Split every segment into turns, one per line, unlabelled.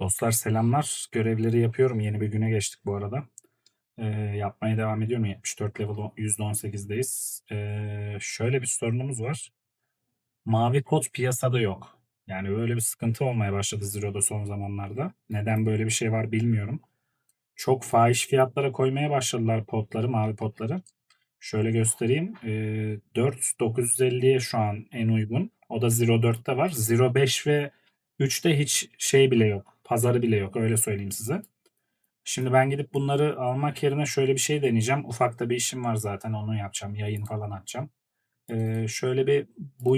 Dostlar selamlar. Görevleri yapıyorum. Yeni bir güne geçtik bu arada. Ee, yapmaya devam ediyorum. 74 level o- %18'deyiz. Ee, şöyle bir sorunumuz var. Mavi pot piyasada yok. Yani böyle bir sıkıntı olmaya başladı Zero'da son zamanlarda. Neden böyle bir şey var bilmiyorum. Çok fahiş fiyatlara koymaya başladılar potları, mavi potları. Şöyle göstereyim. Ee, 4.950'ye şu an en uygun. O da Zero 4'te var. Zero 5 ve 3'te hiç şey bile yok. Pazarı bile yok. Öyle söyleyeyim size. Şimdi ben gidip bunları almak yerine şöyle bir şey deneyeceğim. Ufakta bir işim var zaten. Onu yapacağım. Yayın falan açacağım. Ee, şöyle bir bu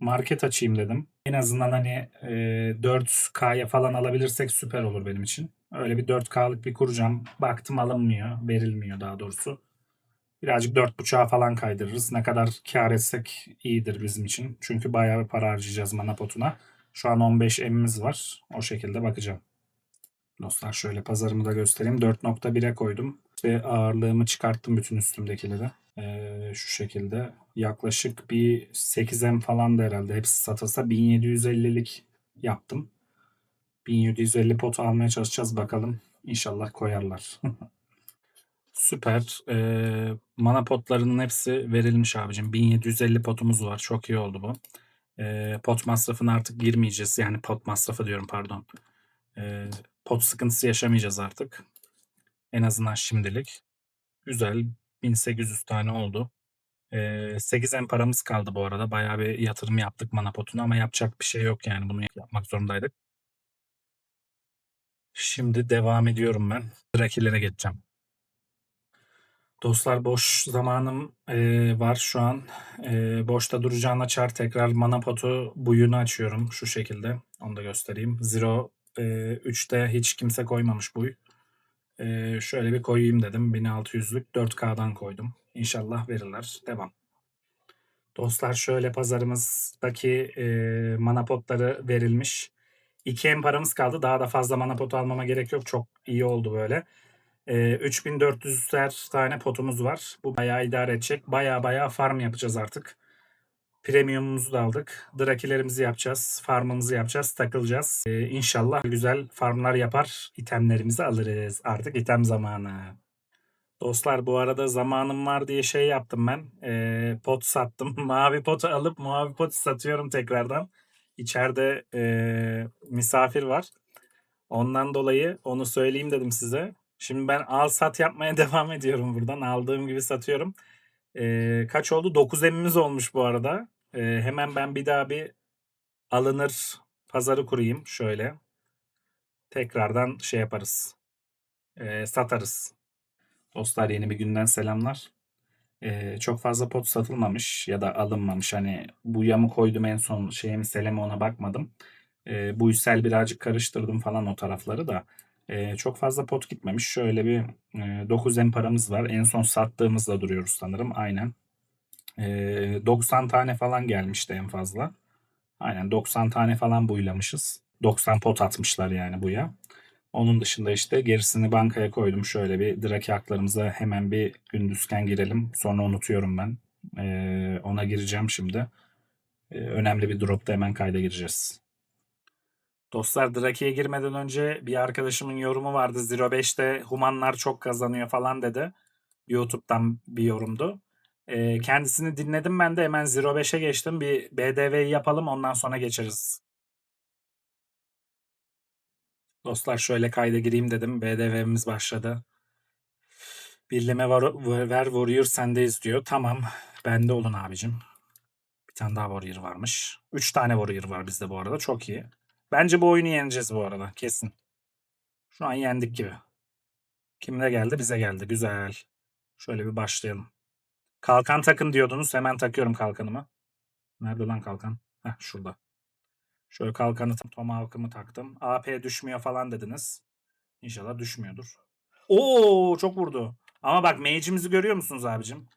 market açayım dedim. En azından hani e, 4K'ya falan alabilirsek süper olur benim için. Öyle bir 4K'lık bir kuracağım. Baktım alınmıyor. Verilmiyor daha doğrusu. Birazcık 4.5'a falan kaydırırız. Ne kadar kar etsek iyidir bizim için. Çünkü bayağı bir para harcayacağız mana potuna. Şu an 15 emimiz var. O şekilde bakacağım. Dostlar şöyle pazarımı da göstereyim. 4.1'e koydum. İşte ağırlığımı çıkarttım bütün üstümdekileri. Ee, şu şekilde. Yaklaşık bir 8M falan da herhalde hepsi satılsa 1750'lik yaptım. 1750 pot almaya çalışacağız bakalım. İnşallah koyarlar. Süper. Ee, mana potlarının hepsi verilmiş abicim. 1750 potumuz var. Çok iyi oldu bu. Ee, pot masrafına artık girmeyeceğiz. Yani pot masrafı diyorum pardon. Ee, pot sıkıntısı yaşamayacağız artık. En azından şimdilik. Güzel. 1800 tane oldu. Ee, 8 en paramız kaldı bu arada. Bayağı bir yatırım yaptık mana potuna ama yapacak bir şey yok yani. Bunu yapmak zorundaydık. Şimdi devam ediyorum ben. Drakilere geçeceğim. Dostlar boş zamanım e, var şu an. E, boşta duracağını açar. Tekrar mana potu buyunu açıyorum şu şekilde. Onu da göstereyim. Zero e, 3'te hiç kimse koymamış buy. E, şöyle bir koyayım dedim. 1600'lük 4K'dan koydum. İnşallah verirler. Devam. Dostlar şöyle pazarımızdaki e, mana potları verilmiş. 2 en paramız kaldı. Daha da fazla mana potu almama gerek yok. Çok iyi oldu böyle. E, 3400'ler tane potumuz var. Bu bayağı idare edecek. Bayağı bayağı farm yapacağız artık. Premium'umuzu da aldık. Drakilerimizi yapacağız. Farmımızı yapacağız. Takılacağız. E, inşallah güzel farmlar yapar. itemlerimizi alırız. Artık item zamanı. Dostlar bu arada zamanım var diye şey yaptım ben. E, pot sattım. mavi potu alıp mavi potu satıyorum tekrardan. İçeride e, misafir var. Ondan dolayı onu söyleyeyim dedim size. Şimdi ben al sat yapmaya devam ediyorum buradan. Aldığım gibi satıyorum. E, kaç oldu? 9 emimiz olmuş bu arada. E, hemen ben bir daha bir alınır pazarı kurayım şöyle. Tekrardan şey yaparız. E, satarız. Dostlar yeni bir günden selamlar. Ee, çok fazla pot satılmamış ya da alınmamış. Hani bu yamı koydum en son şeyimi seleme ona bakmadım. Ee, bu yüsel birazcık karıştırdım falan o tarafları da. Ee, çok fazla pot gitmemiş. Şöyle bir e, 9 en paramız var. En son sattığımızda duruyoruz sanırım. Aynen. Ee, 90 tane falan gelmişti en fazla. Aynen 90 tane falan buylamışız. 90 pot atmışlar yani buya. Onun dışında işte gerisini bankaya koydum. Şöyle bir draki haklarımıza hemen bir gündüzken girelim. Sonra unutuyorum ben. Ee, ona gireceğim şimdi. Ee, önemli bir dropta hemen kayda gireceğiz. Dostlar Draki'ye girmeden önce bir arkadaşımın yorumu vardı. Zero 5'te humanlar çok kazanıyor falan dedi. YouTube'dan bir yorumdu. Ee, kendisini dinledim ben de hemen Zero 5'e geçtim. Bir BDV'yi yapalım ondan sonra geçeriz. Dostlar şöyle kayda gireyim dedim. BDV'miz başladı. Birleme var, ver Warrior sendeyiz diyor. Tamam. Bende olun abicim. Bir tane daha Warrior varmış. Üç tane Warrior var bizde bu arada. Çok iyi. Bence bu oyunu yeneceğiz bu arada. Kesin. Şu an yendik gibi. Kimle geldi? Bize geldi. Güzel. Şöyle bir başlayalım. Kalkan takın diyordunuz. Hemen takıyorum kalkanımı. Nerede lan kalkan? Heh şurada. Şöyle kalkanı tomahawk'ımı taktım. AP düşmüyor falan dediniz. İnşallah düşmüyordur. Oo çok vurdu. Ama bak mage'imizi görüyor musunuz abicim?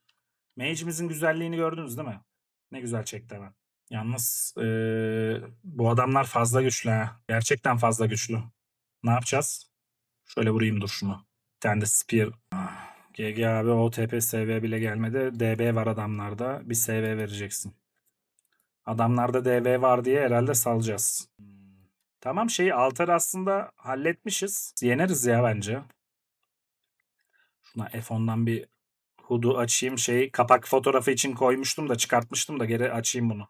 Mage'imizin güzelliğini gördünüz değil mi? Ne güzel çekti hemen. Yalnız eee, bu adamlar fazla güçlü ha. Gerçekten fazla güçlü. Ne yapacağız? Şöyle vurayım dur şunu. Bir tane de spear. Ah, GG abi OTP SV bile gelmedi. DB var adamlarda. Bir SV vereceksin. Adamlarda DB var diye herhalde salacağız. Tamam şeyi Altar aslında halletmişiz. Yeneriz ya bence. Şuna F10'dan bir hudu açayım. Şeyi kapak fotoğrafı için koymuştum da çıkartmıştım da geri açayım bunu.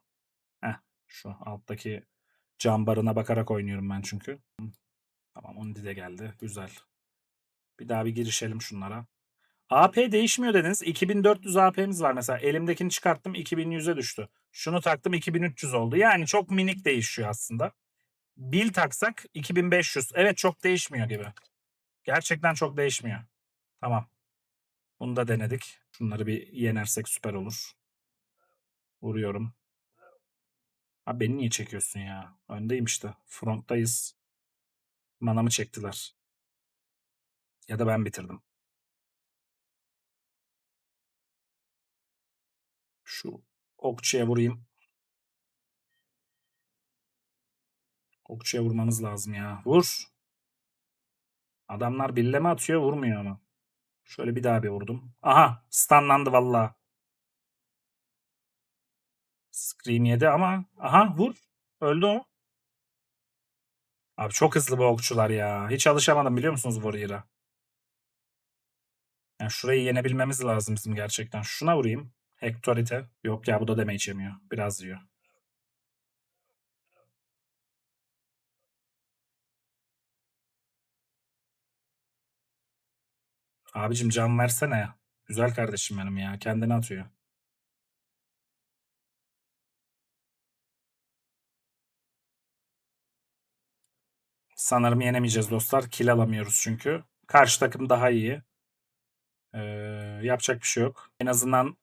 Şu alttaki cam barına bakarak oynuyorum ben çünkü. Tamam Undi de geldi. Güzel. Bir daha bir girişelim şunlara. AP değişmiyor dediniz. 2400 AP'miz var mesela. Elimdekini çıkarttım 2100'e düştü. Şunu taktım 2300 oldu. Yani çok minik değişiyor aslında. Bil taksak 2500. Evet çok değişmiyor gibi. Gerçekten çok değişmiyor. Tamam. Bunu da denedik. Şunları bir yenersek süper olur. Vuruyorum. Ha beni niye çekiyorsun ya? Öndeyim işte. Fronttayız. Manamı çektiler. Ya da ben bitirdim. Şu okçuya vurayım. Okçuya vurmamız lazım ya. Vur. Adamlar billeme atıyor vurmuyor ama. Şöyle bir daha bir vurdum. Aha stunlandı valla. Screen yedi ama. Aha vur. Öldü o. Abi çok hızlı bu okçular ya. Hiç alışamadım biliyor musunuz Warrior'a? Yani şurayı yenebilmemiz lazım bizim gerçekten. Şuna vurayım. Hectorite. Yok ya bu da damage yemiyor. Biraz yiyor. Abicim can versene. Güzel kardeşim benim ya. Kendini atıyor. Sanırım yenemeyeceğiz dostlar. Kill alamıyoruz çünkü. Karşı takım daha iyi. Ee, yapacak bir şey yok. En azından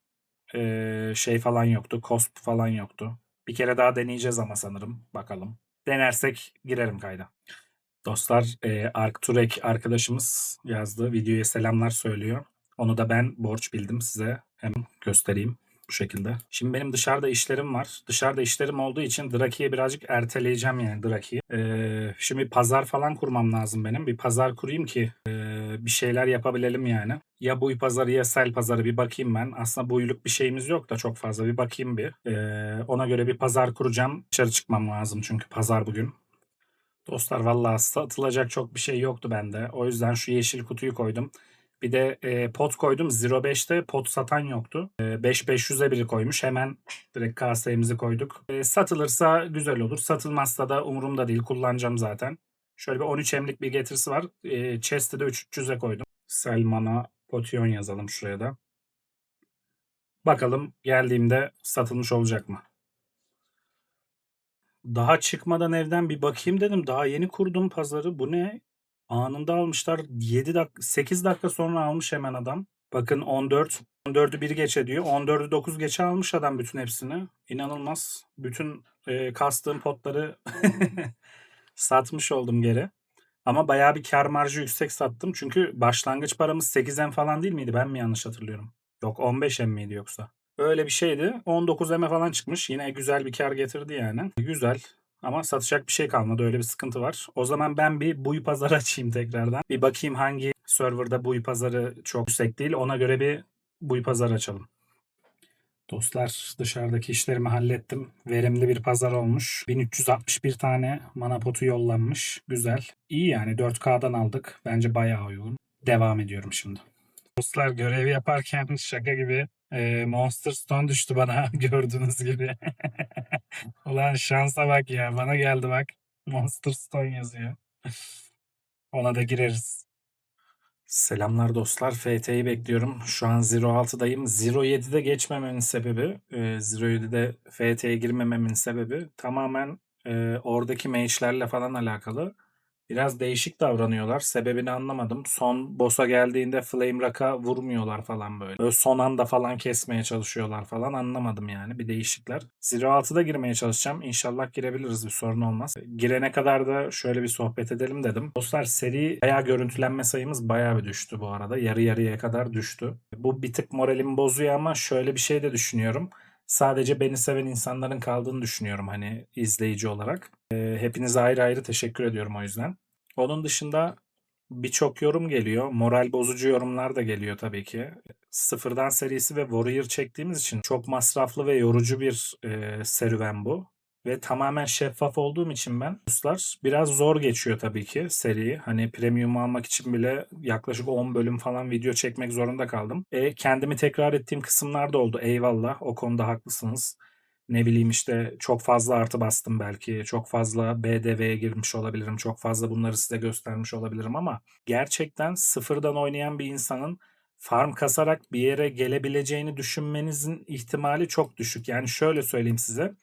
ee, şey falan yoktu. Cosp falan yoktu. Bir kere daha deneyeceğiz ama sanırım. Bakalım. Denersek girerim kayda. Dostlar e, Arkturek arkadaşımız yazdı. Videoya selamlar söylüyor. Onu da ben borç bildim size. Hem göstereyim bu şekilde. Şimdi benim dışarıda işlerim var. Dışarıda işlerim olduğu için Draki'ye birazcık erteleyeceğim yani Draki'yi. Ee, şimdi pazar falan kurmam lazım benim. Bir pazar kurayım ki e, bir şeyler yapabilelim yani. Ya buy pazarı ya sel pazarı bir bakayım ben. Aslında buyluk bir şeyimiz yok da çok fazla bir bakayım bir. Ee, ona göre bir pazar kuracağım. Dışarı çıkmam lazım çünkü pazar bugün. Dostlar vallahi satılacak çok bir şey yoktu bende. O yüzden şu yeşil kutuyu koydum. Bir de e, pot koydum. 05'te pot satan yoktu. E, 5500'e biri koymuş. Hemen direkt kasemizi koyduk. E, satılırsa güzel olur. Satılmazsa da umurumda değil. Kullanacağım zaten. Şöyle bir 13 emlik bir getirisi var. E, chest'i de 300'e koydum. Selman'a potion yazalım şuraya da. Bakalım geldiğimde satılmış olacak mı? Daha çıkmadan evden bir bakayım dedim. Daha yeni kurdum pazarı. Bu ne? Anında almışlar. 7 dakika 8 dakika sonra almış hemen adam. Bakın 14. 14'ü 1 geçe diyor. 14'ü 9 geçe almış adam bütün hepsini. İnanılmaz. Bütün e, kastığım potları satmış oldum geri. Ama bayağı bir kar marjı yüksek sattım. Çünkü başlangıç paramız 8M falan değil miydi? Ben mi yanlış hatırlıyorum? Yok 15M miydi yoksa? Öyle bir şeydi. 19M falan çıkmış. Yine güzel bir kar getirdi yani. Güzel. Ama satacak bir şey kalmadı. Öyle bir sıkıntı var. O zaman ben bir buy pazarı açayım tekrardan. Bir bakayım hangi serverda buy pazarı çok yüksek değil. Ona göre bir buy pazarı açalım. Dostlar dışarıdaki işlerimi hallettim. Verimli bir pazar olmuş. 1361 tane mana potu yollanmış. Güzel. İyi yani 4K'dan aldık. Bence bayağı uygun. Devam ediyorum şimdi. Dostlar görevi yaparken şaka gibi e, Monster Stone düştü bana gördüğünüz gibi. Ulan şansa bak ya bana geldi bak. Monster Stone yazıyor. Ona da gireriz. Selamlar dostlar. FT'yi bekliyorum. Şu an 06'dayım. 07'de geçmememin sebebi, e, 07'de FT'ye girmememin sebebi tamamen oradaki mage'lerle falan alakalı. Biraz değişik davranıyorlar. Sebebini anlamadım. Son boss'a geldiğinde Flame Rock'a vurmuyorlar falan böyle. Böyle son anda falan kesmeye çalışıyorlar falan. Anlamadım yani. Bir değişikler. Zero 6'da girmeye çalışacağım. İnşallah girebiliriz. Bir sorun olmaz. Girene kadar da şöyle bir sohbet edelim dedim. Dostlar seri bayağı görüntülenme sayımız bayağı bir düştü bu arada. Yarı yarıya kadar düştü. Bu bir tık moralimi bozuyor ama şöyle bir şey de düşünüyorum sadece beni seven insanların kaldığını düşünüyorum hani izleyici olarak. E, hepinize ayrı ayrı teşekkür ediyorum o yüzden. Onun dışında birçok yorum geliyor. Moral bozucu yorumlar da geliyor tabii ki. Sıfırdan serisi ve Warrior çektiğimiz için çok masraflı ve yorucu bir e, serüven bu. ve tamamen şeffaf olduğum için ben dostlar biraz zor geçiyor tabii ki seri. Hani premium almak için bile yaklaşık 10 bölüm falan video çekmek zorunda kaldım. E, kendimi tekrar ettiğim kısımlar da oldu. Eyvallah o konuda haklısınız. Ne bileyim işte çok fazla artı bastım belki. Çok fazla BDV'ye girmiş olabilirim. Çok fazla bunları size göstermiş olabilirim ama gerçekten sıfırdan oynayan bir insanın farm kasarak bir yere gelebileceğini düşünmenizin ihtimali çok düşük. Yani şöyle söyleyeyim size.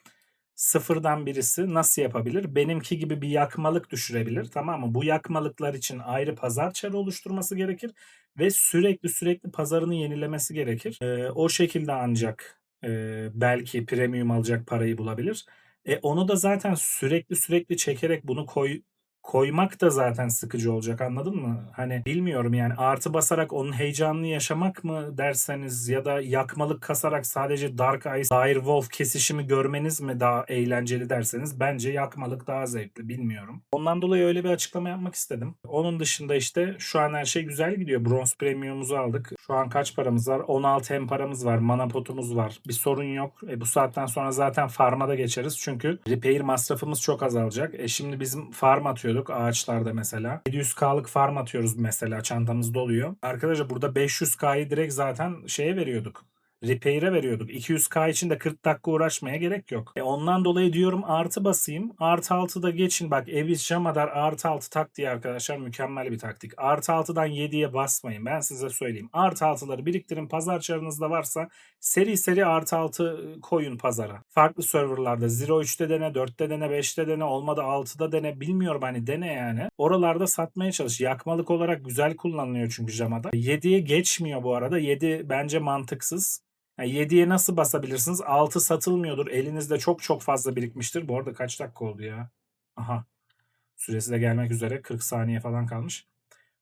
Sıfırdan birisi nasıl yapabilir? Benimki gibi bir yakmalık düşürebilir. Tamam mı? Bu yakmalıklar için ayrı pazar çarı oluşturması gerekir ve sürekli sürekli pazarını yenilemesi gerekir. Ee, o şekilde ancak e, belki premium alacak parayı bulabilir. E, onu da zaten sürekli sürekli çekerek bunu koy koymak da zaten sıkıcı olacak anladın mı? Hani bilmiyorum yani artı basarak onun heyecanını yaşamak mı derseniz ya da yakmalık kasarak sadece Dark Ice, Dire Wolf kesişimi görmeniz mi daha eğlenceli derseniz bence yakmalık daha zevkli bilmiyorum. Ondan dolayı öyle bir açıklama yapmak istedim. Onun dışında işte şu an her şey güzel gidiyor. Bronze Premium'umuzu aldık. Şu an kaç paramız var? 16 hem paramız var. Mana potumuz var. Bir sorun yok. E bu saatten sonra zaten farm'a da geçeriz. Çünkü repair masrafımız çok azalacak. E şimdi bizim farm atıyorduk ağaçlarda mesela. 700K'lık farm atıyoruz mesela çantamız doluyor. Arkadaşlar burada 500K'yı direkt zaten şeye veriyorduk. Repair'e veriyorduk. 200K için de 40 dakika uğraşmaya gerek yok. E ondan dolayı diyorum artı basayım. Artı 6'da geçin. Bak Evis Jamadar artı 6 taktiği arkadaşlar mükemmel bir taktik. Artı 6'dan 7'ye basmayın. Ben size söyleyeyim. Artı 6'ları biriktirin. Pazar çarınızda varsa seri seri artı 6 koyun pazara. Farklı serverlarda 0.3'te dene, 4'te dene, 5'te dene, olmadı 6'da dene. Bilmiyorum hani dene yani. Oralarda satmaya çalış. Yakmalık olarak güzel kullanılıyor çünkü Jamadar. 7'ye geçmiyor bu arada. 7 bence mantıksız. Yani 7'ye nasıl basabilirsiniz? 6 satılmıyordur. Elinizde çok çok fazla birikmiştir. Bu arada kaç dakika oldu ya? Aha. Süresi de gelmek üzere. 40 saniye falan kalmış.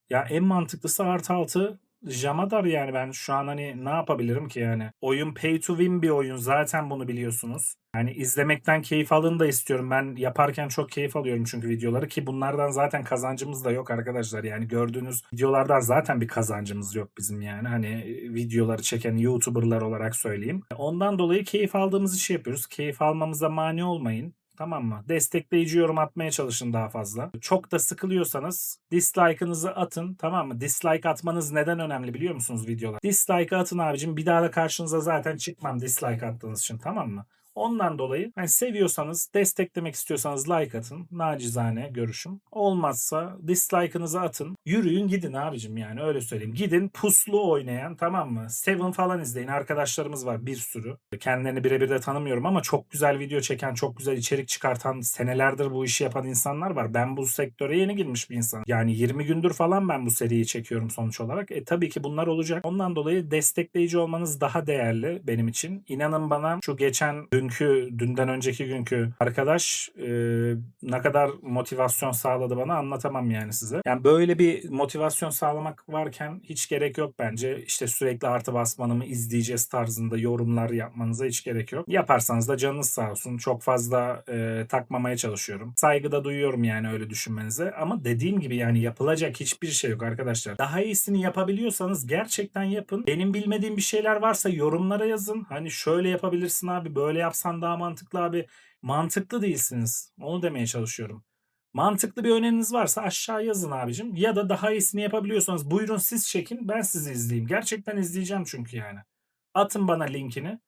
Ya en mantıklısı artı 6 Jamadar yani ben şu an hani ne yapabilirim ki yani? Oyun pay to win bir oyun. Zaten bunu biliyorsunuz. Yani izlemekten keyif alın da istiyorum. Ben yaparken çok keyif alıyorum çünkü videoları ki bunlardan zaten kazancımız da yok arkadaşlar. Yani gördüğünüz videolardan zaten bir kazancımız yok bizim yani. Hani videoları çeken YouTuber'lar olarak söyleyeyim. Ondan dolayı keyif aldığımız işi yapıyoruz. Keyif almamıza mani olmayın. Tamam mı? Destekleyici yorum atmaya çalışın daha fazla. Çok da sıkılıyorsanız dislike'ınızı atın. Tamam mı? Dislike atmanız neden önemli biliyor musunuz videolar? Dislike atın abicim. Bir daha da karşınıza zaten çıkmam dislike attığınız için. Tamam mı? Ondan dolayı hani seviyorsanız, desteklemek istiyorsanız like atın. Nacizane görüşüm. Olmazsa dislike'ınızı atın. Yürüyün gidin abicim yani öyle söyleyeyim. Gidin puslu oynayan tamam mı? Seven falan izleyin. Arkadaşlarımız var bir sürü. Kendilerini birebir de tanımıyorum ama çok güzel video çeken, çok güzel içerik çıkartan, senelerdir bu işi yapan insanlar var. Ben bu sektöre yeni girmiş bir insan. Yani 20 gündür falan ben bu seriyi çekiyorum sonuç olarak. E tabii ki bunlar olacak. Ondan dolayı destekleyici olmanız daha değerli benim için. İnanın bana şu geçen dünkü, dünden önceki günkü arkadaş e, ne kadar motivasyon sağladı bana anlatamam yani size. Yani böyle bir motivasyon sağlamak varken hiç gerek yok bence. İşte sürekli artı basmanı mı izleyeceğiz tarzında yorumlar yapmanıza hiç gerek yok. Yaparsanız da canınız sağ olsun. Çok fazla e, takmamaya çalışıyorum. Saygı da duyuyorum yani öyle düşünmenize. Ama dediğim gibi yani yapılacak hiçbir şey yok arkadaşlar. Daha iyisini yapabiliyorsanız gerçekten yapın. Benim bilmediğim bir şeyler varsa yorumlara yazın. Hani şöyle yapabilirsin abi böyle yapsan daha mantıklı abi. Mantıklı değilsiniz. Onu demeye çalışıyorum. Mantıklı bir öneriniz varsa aşağı yazın abicim. Ya da daha iyisini yapabiliyorsanız buyurun siz çekin ben sizi izleyeyim. Gerçekten izleyeceğim çünkü yani. Atın bana linkini.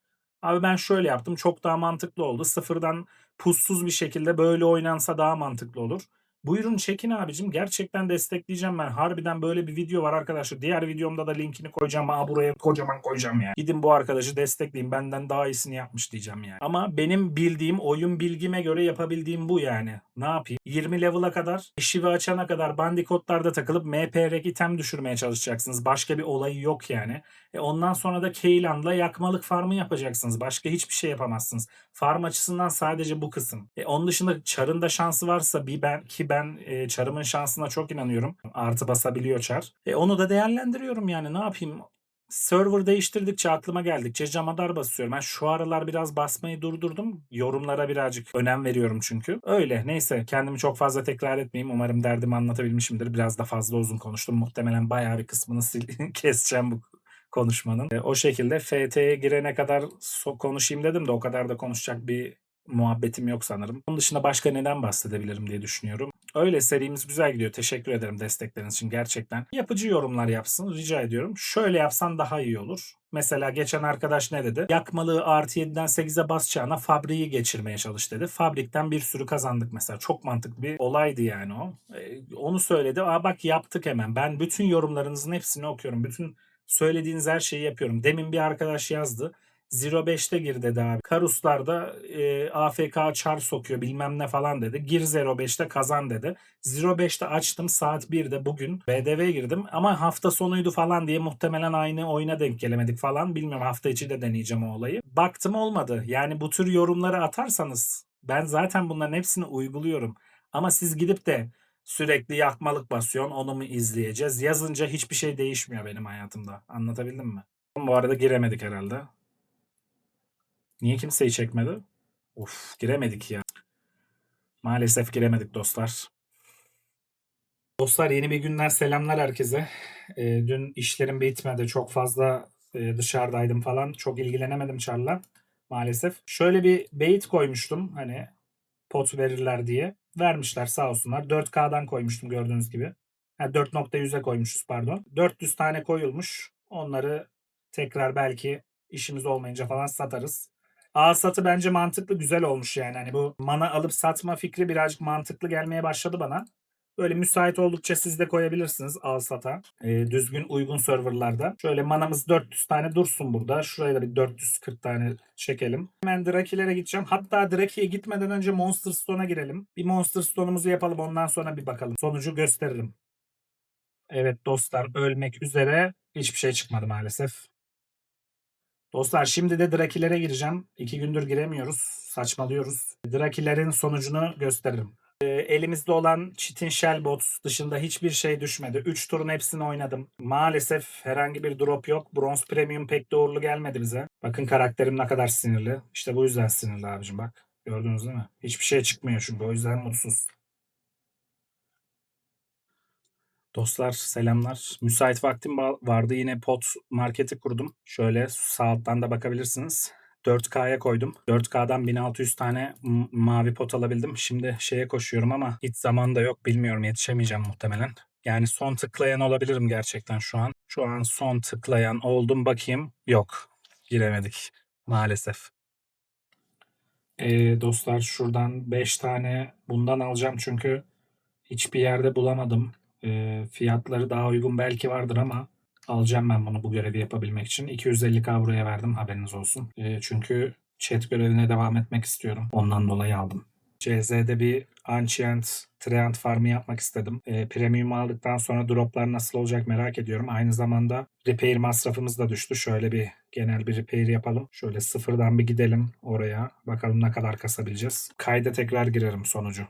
Abi ben şöyle yaptım çok daha mantıklı oldu. Sıfırdan pussuz bir şekilde böyle oynansa daha mantıklı olur. Buyurun çekin abicim. Gerçekten destekleyeceğim ben. Harbiden böyle bir video var arkadaşlar. Diğer videomda da linkini koyacağım. Aa buraya kocaman koyacağım yani. Gidin bu arkadaşı destekleyin. Benden daha iyisini yapmış diyeceğim yani. Ama benim bildiğim oyun bilgime göre yapabildiğim bu yani. Ne yapayım? 20 level'a kadar, işi ve açana kadar bandikotlarda takılıp MP reg item düşürmeye çalışacaksınız. Başka bir olayı yok yani. E ondan sonra da Keylan'la yakmalık farmı yapacaksınız. Başka hiçbir şey yapamazsınız. Farm açısından sadece bu kısım. E onun dışında Char'ın şansı varsa bir ben ki ben e, Char'ımın şansına çok inanıyorum. Artı basabiliyor Char. E onu da değerlendiriyorum yani ne yapayım? Server değiştirdikçe aklıma geldikçe Jamadar basıyorum. Ben şu aralar biraz basmayı durdurdum. Yorumlara birazcık önem veriyorum çünkü. Öyle neyse kendimi çok fazla tekrar etmeyeyim. Umarım derdimi anlatabilmişimdir. Biraz da fazla uzun konuştum. Muhtemelen bayağı bir kısmını keseceğim bu konuşmanın. E, o şekilde FT'ye girene kadar so- konuşayım dedim de o kadar da konuşacak bir muhabbetim yok sanırım. Onun dışında başka neden bahsedebilirim diye düşünüyorum. Öyle serimiz güzel gidiyor. Teşekkür ederim destekleriniz için gerçekten. Yapıcı yorumlar yapsın rica ediyorum. Şöyle yapsan daha iyi olur. Mesela geçen arkadaş ne dedi? Yakmalığı artı 7'den 8'e basacağına fabriği geçirmeye çalış dedi. Fabrikten bir sürü kazandık mesela. Çok mantıklı bir olaydı yani o. Ee, onu söyledi. Aa bak yaptık hemen. Ben bütün yorumlarınızın hepsini okuyorum. Bütün söylediğiniz her şeyi yapıyorum. Demin bir arkadaş yazdı. 05'te gir dedi abi. Karuslar'da e, AFK çar sokuyor bilmem ne falan dedi. Gir 05'te kazan dedi. 05'te açtım saat 1'de bugün BDV girdim ama hafta sonuydu falan diye muhtemelen aynı oyuna denk gelemedik falan. Bilmiyorum hafta içi de deneyeceğim o olayı. Baktım olmadı. Yani bu tür yorumları atarsanız ben zaten bunların hepsini uyguluyorum. Ama siz gidip de sürekli yakmalık basıyorsun onu mu izleyeceğiz? Yazınca hiçbir şey değişmiyor benim hayatımda. Anlatabildim mi? Bu arada giremedik herhalde. Niye kimseyi çekmedi? Of giremedik ya. Maalesef giremedik dostlar. Dostlar yeni bir günden selamlar herkese. Ee, dün işlerim bitmedi. Çok fazla e, dışarıdaydım falan. Çok ilgilenemedim Char'la maalesef. Şöyle bir bait koymuştum hani pot verirler diye. Vermişler sağ olsunlar. 4K'dan koymuştum gördüğünüz gibi. Ha, 4.100'e koymuşuz pardon. 400 tane koyulmuş. Onları tekrar belki işimiz olmayınca falan satarız. A satı bence mantıklı güzel olmuş yani. Hani bu mana alıp satma fikri birazcık mantıklı gelmeye başladı bana. Böyle müsait oldukça siz de koyabilirsiniz al sata. Ee, düzgün uygun serverlarda. Şöyle manamız 400 tane dursun burada. Şuraya da bir 440 tane çekelim. Hemen Draki'lere gideceğim. Hatta Draki'ye gitmeden önce Monster Stone'a girelim. Bir Monster Stone'umuzu yapalım ondan sonra bir bakalım. Sonucu gösteririm. Evet dostlar ölmek üzere. Hiçbir şey çıkmadı maalesef. Dostlar şimdi de Drakilere gireceğim. İki gündür giremiyoruz. Saçmalıyoruz. Drakilerin sonucunu gösteririm. Ee, elimizde olan Çitin Shellbot dışında hiçbir şey düşmedi. 3 turun hepsini oynadım. Maalesef herhangi bir drop yok. Bronze Premium pek doğru gelmedi bize. Bakın karakterim ne kadar sinirli. İşte bu yüzden sinirli abicim bak. Gördünüz değil mi? Hiçbir şey çıkmıyor çünkü o yüzden mutsuz. Dostlar selamlar. Müsait vaktim vardı. Yine pot marketi kurdum. Şöyle sağ alttan da bakabilirsiniz. 4K'ya koydum. 4K'dan 1600 tane mavi pot alabildim. Şimdi şeye koşuyorum ama hiç zaman da yok. Bilmiyorum yetişemeyeceğim muhtemelen. Yani son tıklayan olabilirim gerçekten şu an. Şu an son tıklayan oldum bakayım. Yok. Giremedik maalesef. Ee, dostlar şuradan 5 tane bundan alacağım çünkü hiçbir yerde bulamadım. E, fiyatları daha uygun belki vardır ama alacağım ben bunu bu görevi yapabilmek için. 250k buraya verdim haberiniz olsun. E, çünkü chat görevine devam etmek istiyorum. Ondan dolayı aldım. CZ'de bir Ancient Treant farmı yapmak istedim. E, premium aldıktan sonra droplar nasıl olacak merak ediyorum. Aynı zamanda repair masrafımız da düştü. Şöyle bir genel bir repair yapalım. Şöyle sıfırdan bir gidelim oraya. Bakalım ne kadar kasabileceğiz. Kayda tekrar girerim sonucu.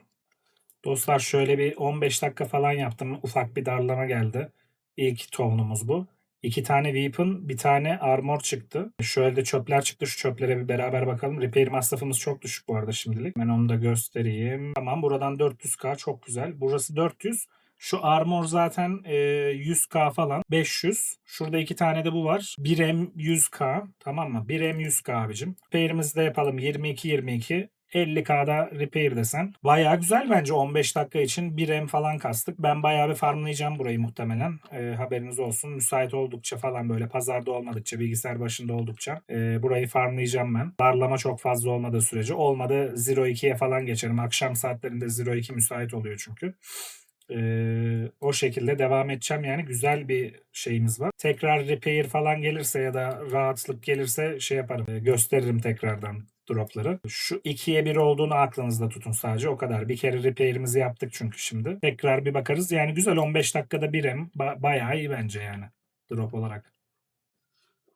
Dostlar şöyle bir 15 dakika falan yaptım. Ufak bir darlama geldi. İlk tonumuz bu. İki tane weapon, bir tane armor çıktı. Şöyle de çöpler çıktı. Şu çöplere bir beraber bakalım. Repair masrafımız çok düşük bu arada şimdilik. Ben onu da göstereyim. Tamam buradan 400k çok güzel. Burası 400. Şu armor zaten e, 100k falan. 500. Şurada iki tane de bu var. 1M 100k. Tamam mı? 1M 100k abicim. Repair'imizi de yapalım. 22-22. 50k'da repair desen. Baya güzel bence 15 dakika için 1 M falan kastık. Ben bayağı bir farmlayacağım burayı muhtemelen. E, haberiniz olsun. Müsait oldukça falan böyle pazarda olmadıkça bilgisayar başında oldukça e, burayı farmlayacağım ben. Darlama çok fazla olmadığı sürece. Olmadı 0-2'ye falan geçerim. Akşam saatlerinde 0-2 müsait oluyor çünkü. Ee, o şekilde devam edeceğim yani güzel bir şeyimiz var. Tekrar repair falan gelirse ya da rahatlık gelirse şey yaparım gösteririm tekrardan dropları. Şu 2'ye 1 olduğunu aklınızda tutun sadece o kadar. Bir kere repair'imizi yaptık çünkü şimdi. Tekrar bir bakarız. Yani güzel 15 dakikada 1 M ba- bayağı iyi bence yani drop olarak.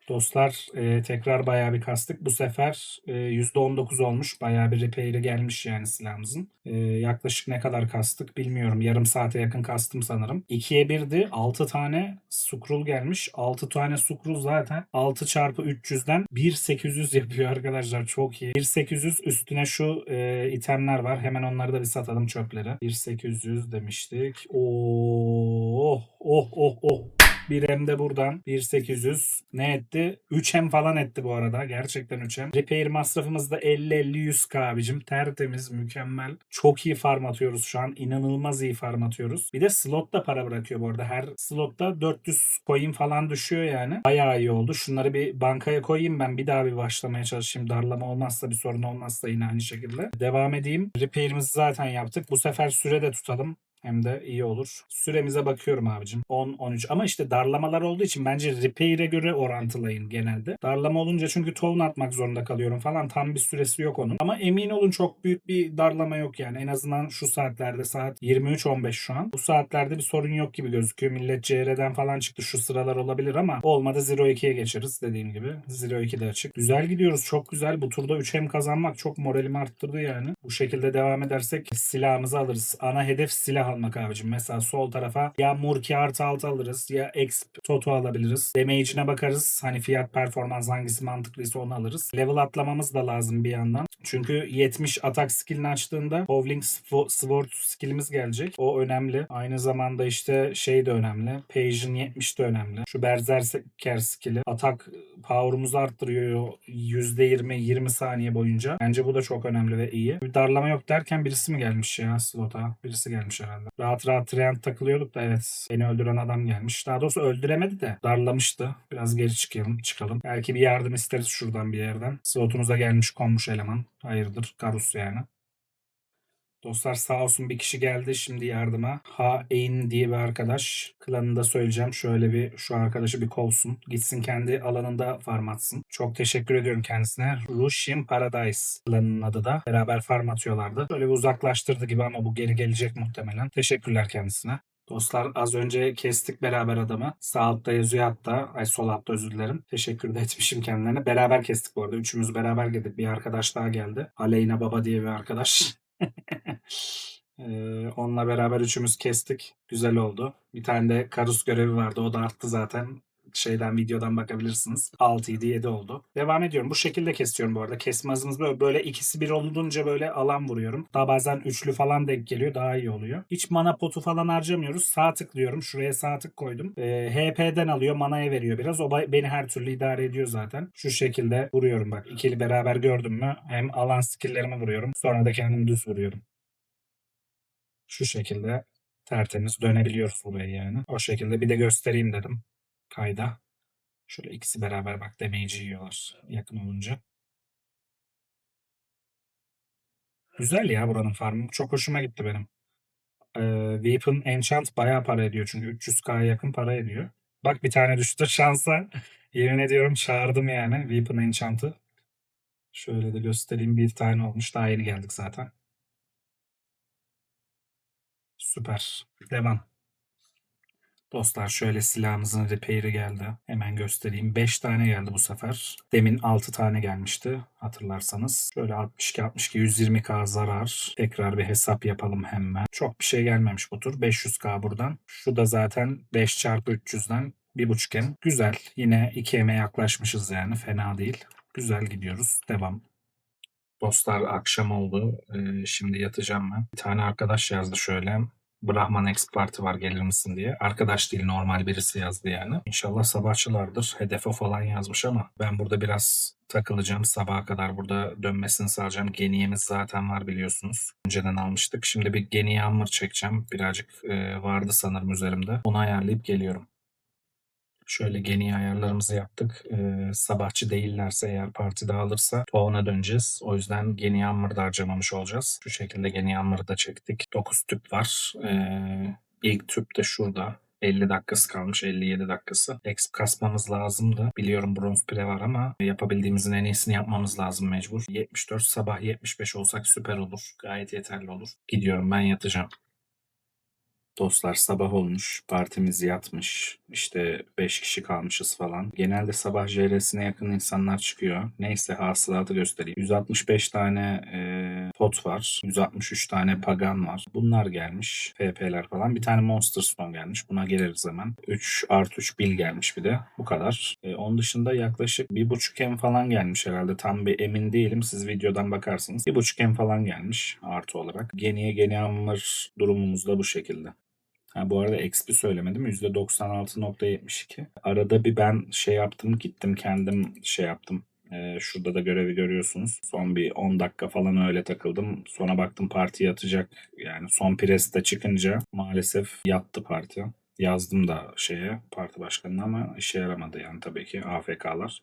Dostlar e, tekrar bayağı bir kastık. Bu sefer e, %19 olmuş. Bayağı bir repair'i gelmiş yani silahımızın. E, yaklaşık ne kadar kastık bilmiyorum. Yarım saate yakın kastım sanırım. 2'ye 1'di. 6 tane sukrul gelmiş. 6 tane sukrul zaten 6 çarpı 300'den 1800 yapıyor arkadaşlar. Çok iyi. 1800 üstüne şu e, itemler var. Hemen onları da bir satalım çöplere. 1800 demiştik. Oh oh oh oh. Bir hem de buradan 1800 ne etti? 3 hem falan etti bu arada. Gerçekten 3 hem. Repair masrafımız da 50-50-100k abicim. Tertemiz, mükemmel. Çok iyi farm atıyoruz şu an. İnanılmaz iyi farm atıyoruz. Bir de slot da para bırakıyor bu arada. Her slotta 400 coin falan düşüyor yani. Bayağı iyi oldu. Şunları bir bankaya koyayım ben. Bir daha bir başlamaya çalışayım. Darlama olmazsa bir sorun olmazsa yine aynı şekilde. Devam edeyim. Repair'imizi zaten yaptık. Bu sefer süre de tutalım. Hem de iyi olur. Süremize bakıyorum abicim. 10-13 ama işte darlamalar olduğu için bence repair'e göre orantılayın genelde. Darlama olunca çünkü tohum atmak zorunda kalıyorum falan. Tam bir süresi yok onun. Ama emin olun çok büyük bir darlama yok yani. En azından şu saatlerde saat 23-15 şu an. Bu saatlerde bir sorun yok gibi gözüküyor. Millet CR'den falan çıktı. Şu sıralar olabilir ama olmadı 0-2'ye geçeriz dediğim gibi. 0-2 de açık. Güzel gidiyoruz. Çok güzel. Bu turda 3 hem kazanmak çok moralimi arttırdı yani. Bu şekilde devam edersek silahımızı alırız. Ana hedef silah almak abicim. Mesela sol tarafa ya Murki artı altı alırız ya Exp Toto alabiliriz. Damage'ine bakarız. Hani fiyat performans hangisi mantıklıysa onu alırız. Level atlamamız da lazım bir yandan. Çünkü 70 atak skillini açtığında Hovling Swo- Sword skillimiz gelecek. O önemli. Aynı zamanda işte şey de önemli. Page'in 70 de önemli. Şu Berserker skill'i atak power'umuzu arttırıyor %20 20 saniye boyunca. Bence bu da çok önemli ve iyi. Bir darlama yok derken birisi mi gelmiş ya slota? Birisi gelmiş herhalde. Rahat rahat trend takılıyorduk da evet. Beni öldüren adam gelmiş. Daha doğrusu öldüremedi de darlamıştı. Biraz geri çıkalım, çıkalım. Belki bir yardım isteriz şuradan bir yerden. Slotumuza gelmiş konmuş eleman. Hayırdır? Karus yani. Dostlar sağ olsun bir kişi geldi şimdi yardıma. Ha Ain diye bir arkadaş. Klanını söyleyeceğim. Şöyle bir şu arkadaşı bir kovsun. Gitsin kendi alanında farm atsın. Çok teşekkür ediyorum kendisine. Russian Paradise klanının adı da. Beraber farm atıyorlardı. Böyle bir uzaklaştırdı gibi ama bu geri gelecek muhtemelen. Teşekkürler kendisine. Dostlar az önce kestik beraber adamı. Sağ altta yazıyor hatta. Ay sol altta özür dilerim. Teşekkür de etmişim kendilerine. Beraber kestik bu arada. Üçümüz beraber geldik. Bir arkadaş daha geldi. Aleyna Baba diye bir arkadaş. Ee, onunla beraber üçümüz kestik. Güzel oldu. Bir tane de Karus görevi vardı. O da arttı zaten. Şeyden videodan bakabilirsiniz. 6 7 7 oldu. Devam ediyorum. Bu şekilde kesiyorum bu arada. Kesme hızımız böyle, böyle ikisi bir olunca böyle alan vuruyorum. Daha bazen üçlü falan denk geliyor. Daha iyi oluyor. Hiç mana potu falan harcamıyoruz. Sağ tıklıyorum. Şuraya sağ tık koydum. Ee, HP'den alıyor. Manaya veriyor biraz. O beni her türlü idare ediyor zaten. Şu şekilde vuruyorum bak. İkili beraber gördüm mü hem alan skilllerimi vuruyorum. Sonra da kendim düz vuruyorum. Şu şekilde tertemiz dönebiliyoruz burayı yani. O şekilde bir de göstereyim dedim kayda. Şöyle ikisi beraber bak damage'i yiyorlar yakın olunca. Güzel ya buranın farmı. Çok hoşuma gitti benim. Ee, Weapon Enchant bayağı para ediyor çünkü 300k'ya yakın para ediyor. Bak bir tane düştü şansa. Yemin ediyorum çağırdım yani Weapon Enchant'ı. Şöyle de göstereyim bir tane olmuş. Daha yeni geldik zaten. Süper. Devam. Dostlar şöyle silahımızın repair'i geldi. Hemen göstereyim. 5 tane geldi bu sefer. Demin 6 tane gelmişti hatırlarsanız. Şöyle 62 62 120k zarar. Tekrar bir hesap yapalım hemen. Çok bir şey gelmemiş bu tur. 500k buradan. Şu da zaten 5 çarpı 300'den 1.5 m. Güzel. Yine 2 m'e yaklaşmışız yani. Fena değil. Güzel gidiyoruz. Devam. Dostlar akşam oldu. Ee, şimdi yatacağım ben. Bir tane arkadaş yazdı şöyle. Brahman X Parti var gelir misin diye. Arkadaş değil normal birisi yazdı yani. İnşallah sabahçılardır. Hedefe falan yazmış ama ben burada biraz takılacağım. Sabaha kadar burada dönmesini sağlayacağım. Geniyemiz zaten var biliyorsunuz. Önceden almıştık. Şimdi bir geniye hammer çekeceğim. Birazcık e, vardı sanırım üzerimde. Onu ayarlayıp geliyorum. Şöyle geni ayarlarımızı yaptık. Ee, sabahçı değillerse eğer parti dağılırsa Toğan'a döneceğiz. O yüzden geni hammer da harcamamış olacağız. Şu şekilde geni hammer'ı da çektik. 9 tüp var. Ee, ilk tüp de şurada. 50 dakikası kalmış 57 dakikası. Exp kasmamız lazımdı. Biliyorum bronz pire var ama yapabildiğimizin en iyisini yapmamız lazım mecbur. 74 sabah 75 olsak süper olur. Gayet yeterli olur. Gidiyorum ben yatacağım. Dostlar sabah olmuş, partimiz yatmış, işte 5 kişi kalmışız falan. Genelde sabah JR'sine yakın insanlar çıkıyor. Neyse hasılatı göstereyim. 165 tane e, pot var, 163 tane pagan var. Bunlar gelmiş, FP'ler falan. Bir tane Monster Stone gelmiş, buna geliriz hemen. 3 artı 3 bil gelmiş bir de, bu kadar. E, onun dışında yaklaşık 1.5 M falan gelmiş herhalde. Tam bir emin değilim, siz videodan bakarsınız. 1.5 M falan gelmiş artı olarak. Geniye geni hammer durumumuz da bu şekilde. Ha, bu arada XP söylemedim. %96.72. Arada bir ben şey yaptım gittim kendim şey yaptım. Ee, şurada da görevi görüyorsunuz. Son bir 10 dakika falan öyle takıldım. Sonra baktım parti yatacak. Yani son preste çıkınca maalesef yattı parti. Yazdım da şeye parti başkanına ama işe yaramadı yani tabii ki AFK'lar.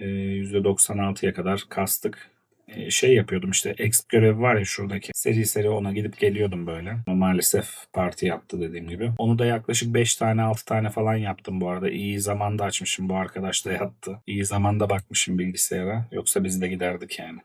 Ee, %96'ya kadar kastık. Ee, şey yapıyordum işte exp görevi var ya şuradaki. Seri seri ona gidip geliyordum böyle. Ama maalesef parti yattı dediğim gibi. Onu da yaklaşık 5 tane 6 tane falan yaptım bu arada. İyi zamanda açmışım bu arkadaş da yattı. İyi zamanda bakmışım bilgisayara. Yoksa biz de giderdik yani.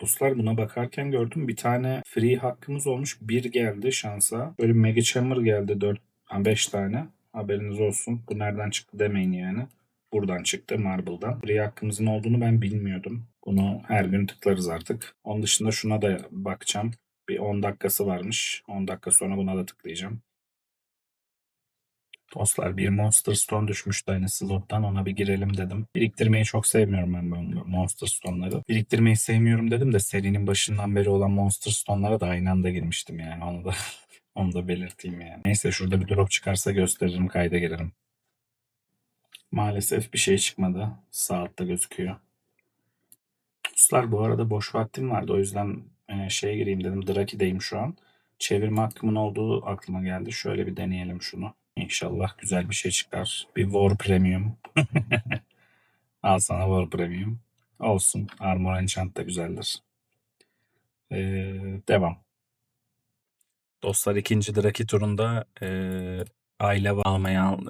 Dostlar buna bakarken gördüm bir tane free hakkımız olmuş. Bir geldi şansa. Böyle Mega Chamber geldi 4 5 tane. Haberiniz olsun. Bu nereden çıktı demeyin yani. Buradan çıktı Marble'dan. Free hakkımızın olduğunu ben bilmiyordum. Bunu her gün tıklarız artık. Onun dışında şuna da bakacağım. Bir 10 dakikası varmış. 10 dakika sonra buna da tıklayacağım. Dostlar bir Monster Stone düşmüştü hani slottan ona bir girelim dedim. Biriktirmeyi çok sevmiyorum ben bu Monster Stone'ları. Biriktirmeyi sevmiyorum dedim de serinin başından beri olan Monster Stone'lara da aynı anda girmiştim yani onu da onu da belirteyim yani. Neyse şurada bir drop çıkarsa gösteririm kayda girerim. Maalesef bir şey çıkmadı. Saatte gözüküyor. Dostlar bu arada boş vaktim vardı o yüzden e, şeye gireyim dedim. Draki'deyim şu an. Çevirme hakkımın olduğu aklıma geldi. Şöyle bir deneyelim şunu. İnşallah güzel bir şey çıkar. Bir War Premium. Al sana War Premium. Olsun. Armor Enchant da güzeldir. Ee, devam. Dostlar ikinci Draki turunda ee, Ayla almayı al-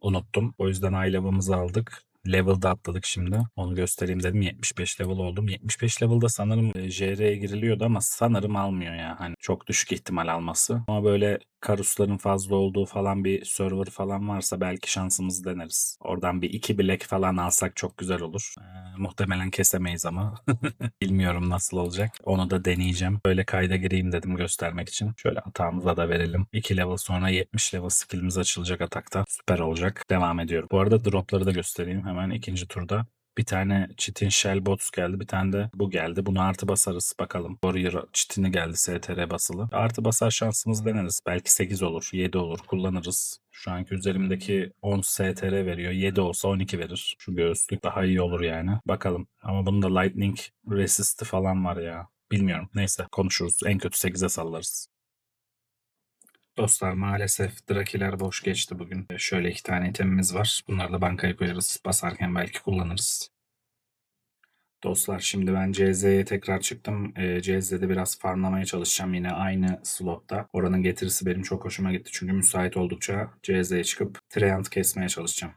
unuttum. O yüzden Ayla'mızı aldık. Level'da atladık şimdi. Onu göstereyim dedim. 75 level oldum. 75 level'da sanırım e, JR'ye giriliyordu ama sanırım almıyor ya. Hani çok düşük ihtimal alması. Ama böyle karusların fazla olduğu falan bir server falan varsa belki şansımızı deneriz. Oradan bir iki bilek falan alsak çok güzel olur. Ee, muhtemelen kesemeyiz ama. Bilmiyorum nasıl olacak. Onu da deneyeceğim. Böyle kayda gireyim dedim göstermek için. Şöyle atağımıza da verelim. 2 level sonra 70 level skillimiz açılacak atakta. Süper olacak. Devam ediyorum. Bu arada dropları da göstereyim hemen ikinci turda. Bir tane çitin shell bots geldi. Bir tane de bu geldi. Bunu artı basarız bakalım. Warrior çitini geldi STR basılı. Artı basar şansımız deneriz. Belki 8 olur, 7 olur. Kullanırız. Şu anki üzerimdeki 10 STR veriyor. 7 olsa 12 verir. Şu göğüslük daha iyi olur yani. Bakalım. Ama bunda lightning resist'i falan var ya. Bilmiyorum. Neyse konuşuruz. En kötü 8'e sallarız. Dostlar maalesef Drakiler boş geçti bugün. Şöyle iki tane itemimiz var. Bunları da bankaya koyarız. Basarken belki kullanırız. Dostlar şimdi ben CZ'ye tekrar çıktım. E, CZ'de biraz farmlamaya çalışacağım yine aynı slotta. Oranın getirisi benim çok hoşuma gitti. Çünkü müsait oldukça CZ'ye çıkıp Treant kesmeye çalışacağım.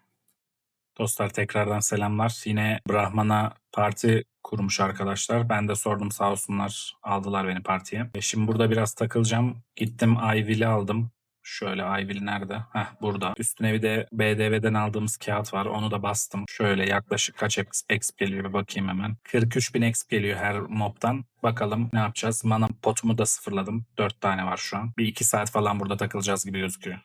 Dostlar tekrardan selamlar. Yine Brahman'a parti kurmuş arkadaşlar. Ben de sordum sağ olsunlar aldılar beni partiye. E şimdi burada biraz takılacağım. Gittim Ivil'i aldım. Şöyle Ivil nerede? Heh burada. Üstüne bir de BDV'den aldığımız kağıt var. Onu da bastım. Şöyle yaklaşık kaç exp geliyor bir bakayım hemen. 43 bin exp geliyor her mobtan. Bakalım ne yapacağız. Mana potumu da sıfırladım. 4 tane var şu an. Bir 2 saat falan burada takılacağız gibi gözüküyor.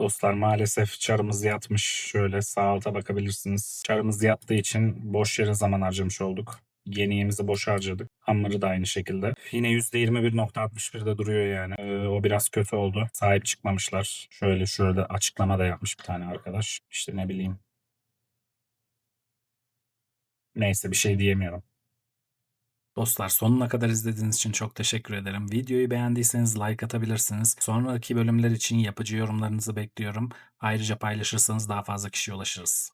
Dostlar maalesef çarımız yatmış. Şöyle sağ alta bakabilirsiniz. Çarımız yattığı için boş yere zaman harcamış olduk. Yeniğimizi boş harcadık. Hammer'ı da aynı şekilde. Yine %21.61'de duruyor yani. Ee, o biraz kötü oldu. Sahip çıkmamışlar. Şöyle şurada açıklama da yapmış bir tane arkadaş. İşte ne bileyim. Neyse bir şey diyemiyorum. Dostlar sonuna kadar izlediğiniz için çok teşekkür ederim. Videoyu beğendiyseniz like atabilirsiniz. Sonraki bölümler için yapıcı yorumlarınızı bekliyorum. Ayrıca paylaşırsanız daha fazla kişiye ulaşırız.